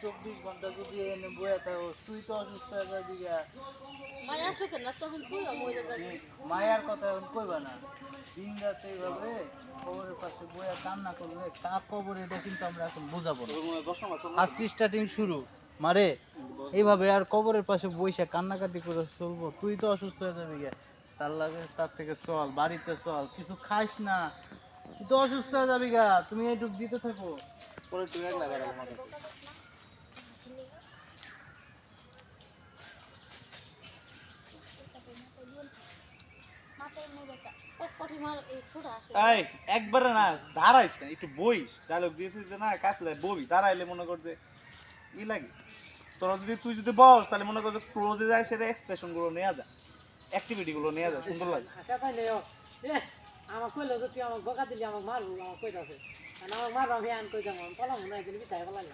চব্বিশ ঘণ্টা যদি এনে বয়ে থাকো তুই তো অসুস্থ হয়ে যাবি গা। মায়া সুখে না তখন তুই মায়ার কথা এখন কইবা না। দিন রাত এইভাবে কবরের পাশে বয়ে কান্না করলে কাপ কবর এটা কিন্তু আমরা এখন বুঝাবো না। আজকে স্টার্টিং শুরু। মারে এইভাবে আর কবরের পাশে বইসা কান্নাকাটি করে চলবো। তুই তো অসুস্থ হয়ে যাবি গে। তার লাগে তার থেকে চল বাড়িতে চল কিছু খাইস না। তুই তো অসুস্থ হয়ে যাবি গা তুমি এইটুক দিতে থাকো। পরে তুই একলা বেড়াবো আমার এই এই একবারে না দাঁড়াইস না একটু বইস। ডায়লগ দিয়েছিস যে না কাছে ববি দাঁড়াইলে মনে কর যে ই লাগে। তোরা যদি তুই যদি বস তাহলে মনে কর যে ক্লোজে যায় সেটা এক্সপ্রেশনগুলো নেওয়া যায়। অ্যাক্টিভিটি গুলো নেওয়া যায় সুন্দর লাগে। এ আমার কইলো যে তুই আমাকে বকা দিলি, আমাকে মারবো আমার কইতাছে। আমাকে মারবো আমি আন কই যাব আমি পলাম না এদিন বিতাই পলাম